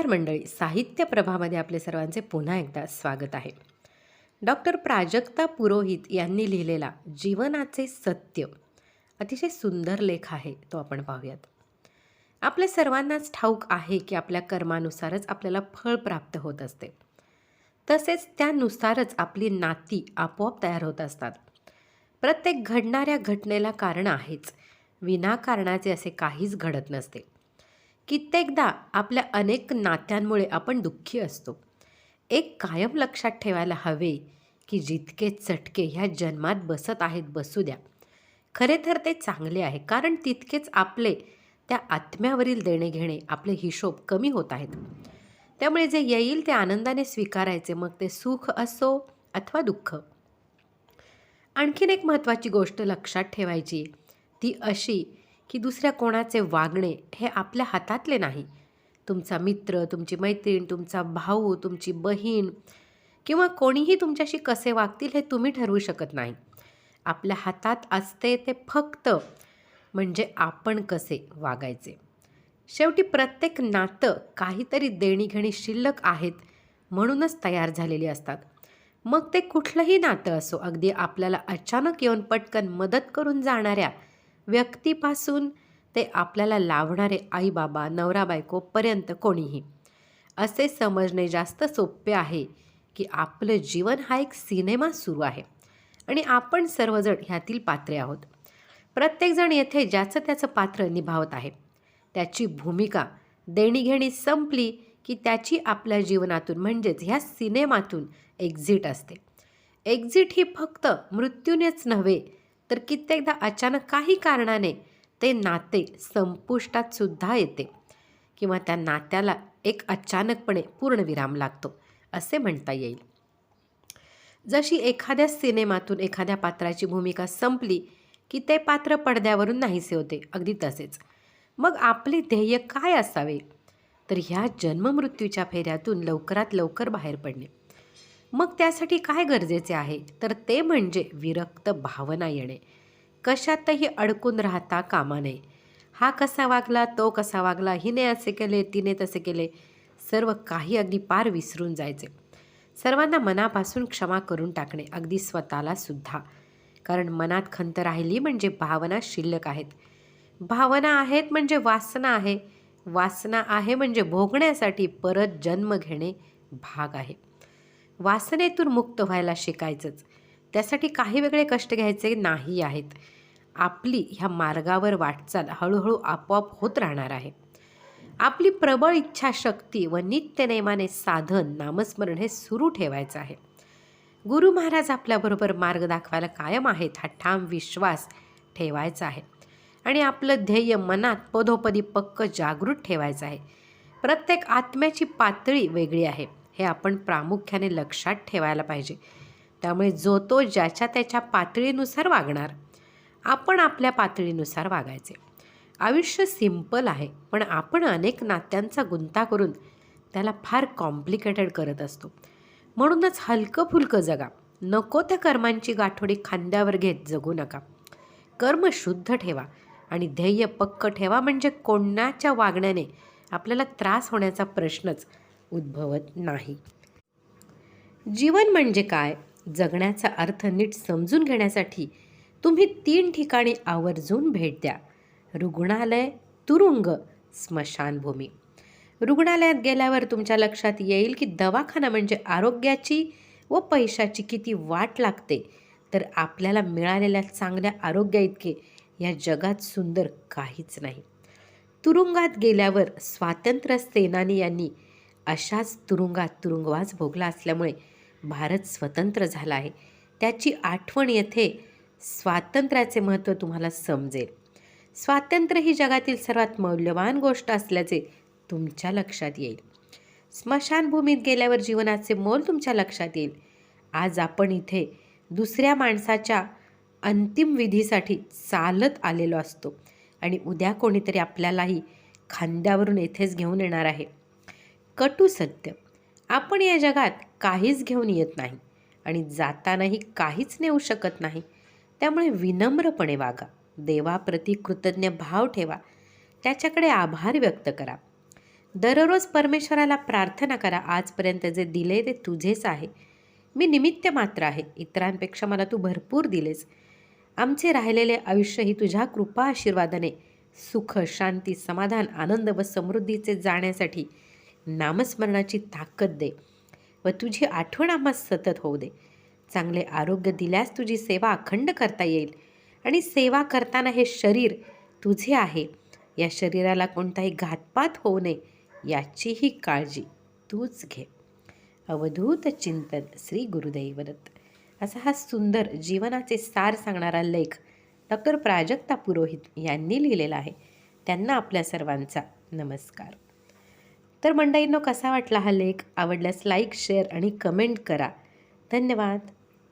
नमस्कार मंडळी. साहित्य प्रभामध्ये आपले सर्वांचे पुन्हा एकदा स्वागत आहे. डॉक्टर प्राजक्ता पुरोहित यांनी लिहिलेला जीवनाचे सत्य अतिशय सुंदर लेख आहे तो आपण पाहूयात. आपल्या सर्वांनाच ठाऊक आहे की आपल्या कर्मानुसारच आपल्याला फळ प्राप्त होत असते. तसेच त्यानुसारच आपली नाती आपोआप तयार होत असतात. प्रत्येक घडणाऱ्या घटनेला कारण आहेच. विनाकारणाचे असे काहीच घडत नसते. कित्येकदा आपल्या अनेक नात्यांमुळे आपण दुःखी असतो. एक कायम लक्षात ठेवायला हवे की जितके चटके ह्या जन्मात बसत आहेत बसू द्या. खरे तर ते चांगले आहे कारण तितकेच आपले त्या आत्म्यावरील देणे घेणे आपले हिशोब कमी होत आहेत. त्यामुळे जे येईल ते आनंदाने स्वीकारायचे मग ते सुख असो अथवा दुःख. आणखीन एक महत्त्वाची गोष्ट लक्षात ठेवायची ती अशी की दुसऱ्या कोणाचे वागणे हे आपल्या हातातले नाही. तुमचा मित्र तुमची मैत्रीण तुमचा भाऊ तुमची बहीण किंवा कोणीही तुमच्याशी कसे वागतील हे तुम्ही ठरवू शकत नाही. आपल्या हातात असते ते फक्त म्हणजे आपण कसे वागायचे. शेवटी प्रत्येक नातं काहीतरी देणीघेणी शिल्लक आहेत म्हणूनच तयार झालेली असतात. मग ते कुठलंही नातं असो अगदी आपल्याला अचानक येऊन पटकन मदत करून जाणाऱ्या व्यक्तीपासून ते आपल्याला लावणारे आई बाबा नवरा बायकोपर्यंत कोणीही. असे समजणे जास्त सोपे आहे की आपलं जीवन हा एक सिनेमा सुरू आहे आणि आपण सर्वजण ह्यातील पात्रे आहोत. प्रत्येकजण येथे ज्याचं त्याचं पात्र निभावत आहे. त्याची भूमिका देणीघेणी संपली की त्याची आपल्या जीवनातून म्हणजेच ह्या सिनेमातून एक्झिट असते. एक्झिट ही फक्त मृत्यूनेच नव्हे तर कित्येकदा अचानक काही कारणाने ते नाते संपुष्टात सुद्धा येते किंवा त्या नात्याला एक अचानकपणे पूर्णविराम लागतो असे म्हणता येईल. जशी एखाद्या सिनेमातून एखाद्या पात्राची भूमिका संपली की ते पात्र पडद्यावरून नाहीसे होते अगदी तसेच. मग आपले ध्येय काय असावे? तर ह्या जन्ममृत्यूच्या फेऱ्यातून लवकरात लवकर बाहेर पडणे. मग त्यासाठी काय गरजेचे आहे? तर ते म्हणजे विरक्त भावना येणे. कशातही अडकून राहता कामा नये. हा कसा वागला तो कसा वागला हिने असे केले तिने तसे केले सर्व काही अगदी पार विसरून जायचे. सर्वांना मनापासून क्षमा करून टाकणे अगदी स्वतःला सुद्धा. कारण मनात खंत राहिली म्हणजे भावना शिल्लक आहेत. भावना आहेत म्हणजे वासना आहे. वासना आहे म्हणजे भोगण्यासाठी परत जन्म घेणे भाग आहे. वासनेतून मुक्त व्हायला शिकायचंच. त्यासाठी काही वेगळे कष्ट घ्यायचे नाही आहेत. आपली ह्या मार्गावर वाटचाल हळूहळू आपोआप होत राहणार आहे. आपली प्रबळ इच्छाशक्ती व नित्यनेमाने साधन नामस्मरण हे सुरू ठेवायचं आहे. गुरु महाराज आपल्याबरोबर मार्ग दाखवायला कायम आहेत हा ठाम विश्वास ठेवायचा आहे. आणि आपलं ध्येय मनात पदोपदी पक्क जागृत ठेवायचं आहे. प्रत्येक आत्म्याची पातळी वेगळी आहे. हे आपण प्रामुख्याने लक्षात ठेवायला पाहिजे. त्यामुळे जो तो ज्याच्या त्याच्या पातळीनुसार वागणार आपण आपल्या पातळीनुसार वागायचे. आयुष्य सिंपल आहे पण आपण अनेक नात्यांचा गुंता करून त्याला फार कॉम्प्लिकेटेड करत असतो. म्हणूनच हलकं फुलकं जगा. नको त्या कर्मांची गाठोडी खांद्यावर घेत जगू नका. कर्म शुद्ध ठेवा आणि ध्येय पक्क ठेवा म्हणजे कोणाच्या वागण्याने आपल्याला त्रास होण्याचा प्रश्नच उद्भवत नाही. जीवन म्हणजे काय? जगण्याचा अर्थ नीट समजून घेण्यासाठी तुम्ही तीन ठिकाणी आवर्जून भेट द्या. रुग्णालय तुरुंग स्मशानभूमी. रुग्णालयात गेल्यावर तुमच्या लक्षात येईल की दवाखाना म्हणजे आरोग्याची व पैशाची किती वाट लागते. तर आपल्याला मिळालेल्या चांगल्या आरोग्या इतके या जगात सुंदर काहीच नाही. तुरुंगात गेल्यावर स्वातंत्र्य सेनानी यांनी अशाच तुरुंगात तुरुंगवास भोगला असल्यामुळे भारत स्वतंत्र झाला आहे. त्याची आठवण येथे स्वातंत्र्याचे महत्त्व तुम्हाला समजेल. स्वातंत्र्य ही जगातील सर्वात मौल्यवान गोष्ट असल्याचे तुमच्या लक्षात येईल. स्मशानभूमीत गेल्यावर जीवनाचे मोल तुमच्या लक्षात येईल. आज आपण इथे दुसऱ्या माणसाच्या अंतिम विधीसाठी चालत आलेलो असतो आणि उद्या कोणीतरी आपल्यालाही खांद्यावरून येथेच घेऊन येणार आहे. कटू सत्य. आपण या जगात काहीच घेऊन येत नाही आणि जातानाही काहीच नेऊ शकत नाही. त्यामुळे विनम्रपणे वागा. देवाप्रती कृतज्ञ भाव ठेवा. त्याच्याकडे आभार व्यक्त करा. दररोज परमेश्वराला प्रार्थना करा. आजपर्यंत जे दिले ते तुझेच आहे. मी निमित्त मात्र आहे. इतरांपेक्षा मला तू भरपूर दिलेस. आमचे राहिलेले आयुष्य ही तुझ्या कृपा आशीर्वादाने सुख शांती समाधान आनंद व समृद्धीचे जाण्यासाठी नामस्मरणाची ताकद दे व तुझी आठवण आम्हा सतत होऊ दे. चांगले आरोग्य दिल्यास तुझी सेवा अखंड करता येईल आणि सेवा करताना हे शरीर तुझे आहे. या शरीराला कोणताही घातपात होऊ नये याचीही काळजी तूच घे. अवधूत चिंतन श्री गुरुदैवदत्त. असा हा सुंदर जीवनाचे सार सांगणारा लेख डॉक्टर प्राजक्ता पुरोहित यांनी लिहिलेला आहे. त्यांना आपल्या सर्वांचा नमस्कार. तर मंडळींनो कसा वाटला हा लेख? आवडल्यास लाईक शेअर आणि कमेंट करा. धन्यवाद.